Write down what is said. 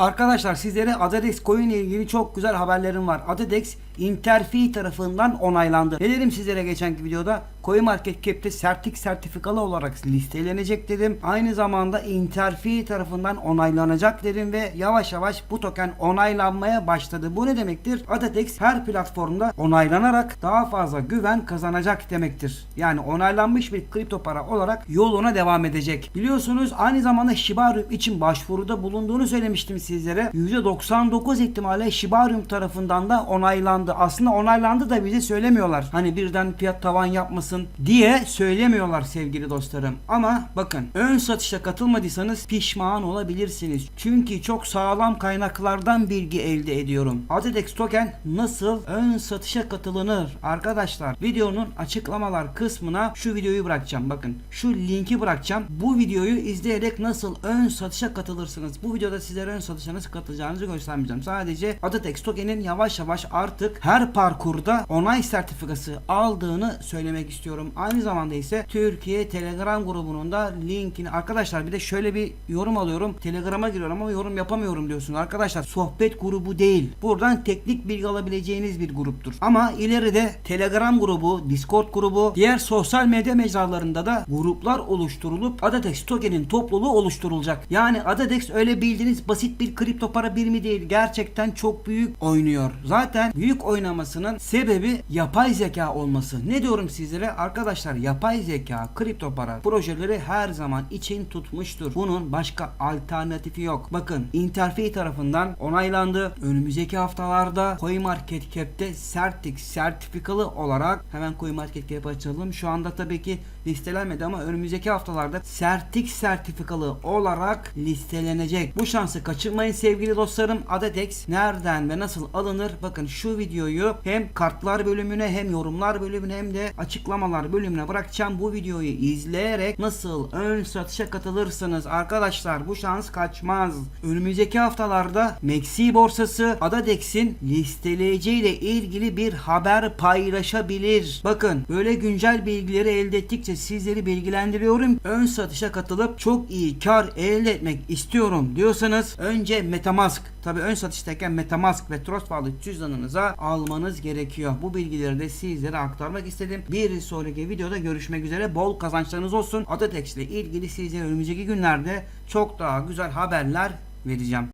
Arkadaşlar sizlere Adadex coin ile ilgili çok güzel haberlerim var. Adadex Interfi tarafından onaylandı. Ne dedim sizlere geçenki videoda? CoinMarketCap'te sertik sertifikalı olarak listelenecek dedim. Aynı zamanda Interfi tarafından onaylanacak dedim ve yavaş yavaş bu token onaylanmaya başladı. Bu ne demektir? Adadex her platformda onaylanarak daha fazla güven kazanacak demektir. Yani onaylanmış bir kripto para olarak yoluna devam edecek. Biliyorsunuz aynı zamanda Shibarium için başvuruda bulunduğunu söylemiştim sizlere. %99 ihtimalle Shibarium tarafından da onaylandı. Aslında onaylandı da bize söylemiyorlar. Hani birden fiyat tavan yapmasın diye söylemiyorlar sevgili dostlarım. Ama bakın ön satışa katılmadıysanız pişman olabilirsiniz. Çünkü çok sağlam kaynaklardan bilgi elde ediyorum. Adedex token nasıl ön satışa katılınır? Arkadaşlar videonun açıklamalar kısmına şu videoyu bırakacağım. Bakın şu linki bırakacağım. Bu videoyu izleyerek nasıl ön satışa katılırsınız? Bu videoda sizlere ön satışa nasıl katılacağınızı göstermeyeceğim. Sadece Adatex token'in yavaş yavaş artık her parkurda onay sertifikası aldığını söylemek istiyorum. Aynı zamanda ise Türkiye Telegram grubunun da linkini arkadaşlar bir de şöyle bir yorum alıyorum. Telegram'a giriyorum ama yorum yapamıyorum diyorsunuz. Arkadaşlar sohbet grubu değil. Buradan teknik bilgi alabileceğiniz bir gruptur. Ama ileride Telegram grubu, Discord grubu, diğer sosyal medya mecralarında da gruplar oluşturulup Adatex token'in topluluğu oluşturulacak. Yani Adatex öyle bildiğiniz basit bir kripto para birimi değil. Gerçekten çok büyük oynuyor. Zaten büyük oynamasının sebebi yapay zeka olması. Ne diyorum sizlere? Arkadaşlar yapay zeka, kripto para projeleri her zaman için tutmuştur. Bunun başka alternatifi yok. Bakın Interfi tarafından onaylandı. Önümüzdeki haftalarda CoinMarketCap'te Certix sertifikalı olarak hemen CoinMarketCap açalım. Şu anda tabii ki listelenmedi ama önümüzdeki haftalarda Certix sertifikalı olarak listelenecek. Bu şansı kaçırmayın sevgili dostlarım. Adadex nereden ve nasıl alınır? Bakın şu videoyu hem kartlar bölümüne hem yorumlar bölümüne hem de açıklamalar bölümüne bırakacağım. Bu videoyu izleyerek nasıl ön satışa katılırsınız arkadaşlar bu şans kaçmaz. Önümüzdeki haftalarda Maxi borsası Adadex'in listeleyeceğiyle ilgili bir haber paylaşabilir. Bakın böyle güncel bilgileri elde ettikçe sizleri bilgilendiriyorum. Ön satışa katılıp çok iyi kar elde etmek istiyorum diyorsanız önce Metamask Tabi ön satıştayken Metamask ve Trust Wallet cüzdanınıza almanız gerekiyor. Bu bilgileri de sizlere aktarmak istedim. Bir sonraki videoda görüşmek üzere. Bol kazançlarınız olsun. Adatex ile ilgili sizlere önümüzdeki günlerde çok daha güzel haberler vereceğim.